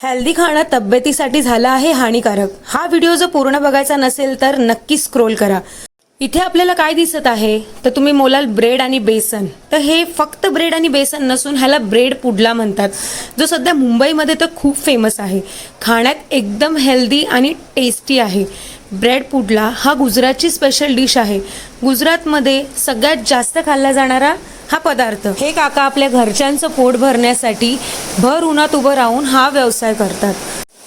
Healthy खाणं तब्येतीसाठी झालं आहे हानिकारक. हा व्हिडिओ जर पूर्ण बघायचा नसेल तर नक्की स्क्रोल करा. इथे आपल्याला काय दिसत आहे? तर तुम्ही मोलाल ब्रेड आणि बेसन. तर हे फक्त ब्रेड आणि बेसन नसून ह्याला ब्रेड पुडला म्हणतात. जो सध्या मुंबईमध्ये तर खूप फेमस आहे. खाण्यात एकदम हेल्दी आणि टेस्टी आहे. ब्रेड पुडला हा गुजरातची स्पेशल डिश आहे. गुजरातमध्ये सगळ्यात जास्त खाल्ला जाणारा हा पदार्थ. हे काका आपल्या घरच्यांचं पोट भरण्यासाठी भर उन्हात उभं राहून हा व्यवसाय करतात.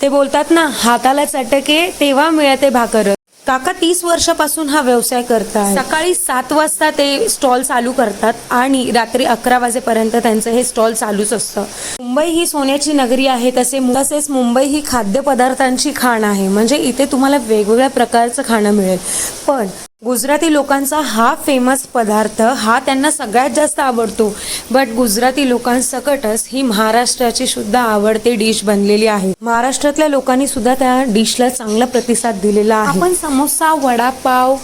ते बोलतात ना हाताला चटके तेव्हा मिळते भाकर. काका तीस वर्षापासून हा व्यवसाय करतात सकाळी सात वाजता ते स्टॉल चालू करतात आणि रात्री अकरा वाजेपर्यंत त्यांचं हे स्टॉल चालूच असतं. मुंबई ही सोन्याची नगरी आहे तसे तसेच मुंबई ही खाद्यपदार्थांची खाण आहे. म्हणजे इथे तुम्हाला वेगवेगळ्या प्रकारचं खाणं मिळेल. पण गुजराती लोकांचा हा फेमस पदार्थ हा त्यांना सगळ्यात जास्त आवडतो. बट गुजराती लोकांसकटच ही महाराष्ट्राची सुद्धा आवडती डिश बनलेली आहे. महाराष्ट्रातल्या लोकांनी सुद्धा त्या डिशला चांगला प्रतिसाद दिलेला आहे. आपण समोसा वडापाव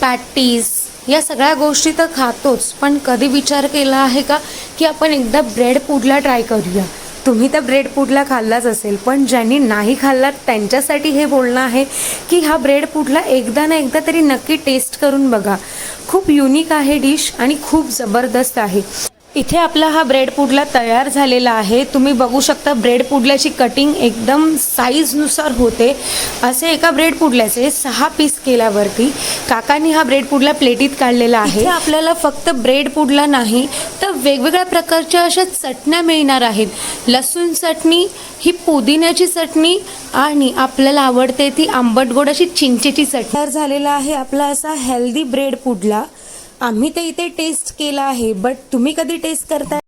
पॅटीस या सगळ्या गोष्टी तर खातोच. पण कधी विचार केला आहे का की आपण एकदा ब्रेड पुडला ट्राय करूया? तुम्ही तर ब्रेड पुडला खाल्लाच असेल पण ज्यांनी नाही खाल्ला त्यांच्यासाठी हे बोलणं आहे की हा ब्रेड पुडला एकदा ना एकदा तरी नक्की टेस्ट करून बघा. खूप युनिक आहे डिश आणि खूप जबरदस्त आहे. इथे आपला हा ब्रेड पुडला तयार झालेला आहे. तुम्ही बघू शकता ब्रेड पुडल्याची कटिंग एकदम साईजनुसार होते. असे एका ब्रेड पुडल्याचे सहा पीस केल्यावरती काकांनी हा ब्रेड पुडला प्लेटीत काढलेला आहे. आपल्याला फक्त ब्रेड पुडला नाही वेगवेगळ्या प्रकारच्या अशा चटण्या मिळणार आहेत. लसूण चटणी ही पुदिन्याची चटणी आणि आपल्याला आवडते ती आंबट गोड अशी चिंचेची चटणी. तयार झालेला आहे आपला असा हेल्दी ब्रेड पुडला. आम्ही ते इथे टेस्ट केला आहे बट तुम्ही कधी टेस्ट करताय?